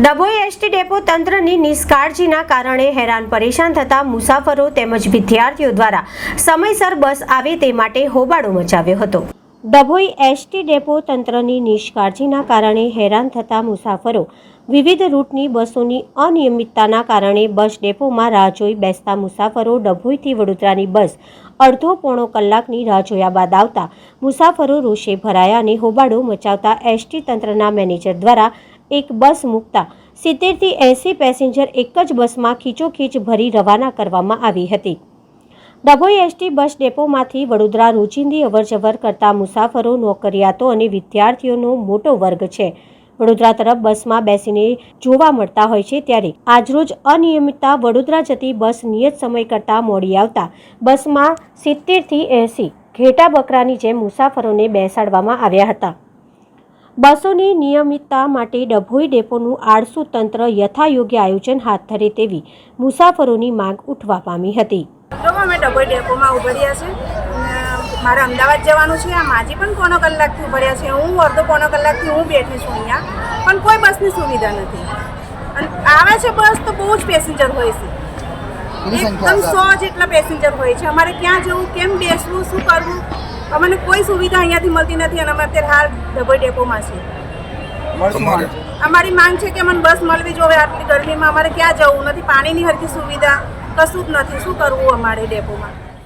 Dabhoi ST depot તંત્રની નિષ્કાળજીના કારણે હેરાન પરેશાન થતા મુસાફરો તેમજ વિદ્યાર્થીઓ દ્વારા સમયસર બસ આવે તે માટે હોબાળો મચાવ્યો હતો. ડભોઈ એસટી ડેપો તંત્રની નિષ્કાળજીના કારણે હેરાન થતા મુસાફરો વિવિધ રૂટની બસોની અનિયમિતતાના કારણે બસ ડેપોમાં રાહ જોઈ બેસતા મુસાફરો ડભોઈથી વડોદરાની બસ અડધો પોણો કલાકની રાહ જોયા બાદ આવતા મુસાફરો રોષે ભરાયા અને હોબાળો મચાવતા એસટી તંત્રના મેનેજર દ્વારા એક બસ મૂકતા સિત્તેરથી એંસી પેસેન્જર એક જ બસમાં ખીચોખીચ ભરી રવાના કરવામાં આવી હતી. ડભોઈ એસટી બસ ડેપોમાંથી વડોદરા રોજિંદી અવરજવર કરતા મુસાફરો, નોકરિયાતો અને વિદ્યાર્થીઓનો મોટો વર્ગ છે. વડોદરા તરફ બસમાં બેસીને જોવા મળતા હોય છે ત્યારે આજરોજ અનિયમિતતા વડોદરા જતી બસ નિયત સમય કરતાં મોડી આવતા બસમાં સિત્તેરથી એંસી ઘેટા બકરાની જેમ મુસાફરોને બેસાડવામાં આવ્યા હતા. બસોની નિયમિતતા માટે ડભોઈ ડેપોનું આળસુ તંત્ર યથાયોગ્ય આયોજન હાથ ધરે તેવી મુસાફરોની માંગ ઉઠવા પામી હતી. અમે ડભોઈ ડેપોમાં ઉભર્યા છે અને મારે અમદાવાદ જવાનું છે. આ માજી પણ પોણો કલાકથી ઉભર્યા છે હું અડધો પોણો કલાકથી હું બેઠી છું અહીંયા. પણ કોઈ બસની સુવિધા નથી. અને આવે છે બસ તો બહુ જ પેસેન્જર હોય છે. એકદમ સો જેટલા પેસેન્જર હોય છે. અમારે ક્યાં જવું કેમ બેસવું શું કરવું? અમને કોઈ સુવિધા અહીંયાથી મળતી નથી અને અમે અત્યારે હાલ ડભોઈ ડેપોમાં છીએ. છે. અમારી માંગ છે કે અમને બસ મળવી જોવે આટલી ગરમીમાં અમારે ક્યાં જવું? નથી પાણીની હરખી સુવિધા કશું જ નથી. શું કરવું અમારે ડેપોમાં?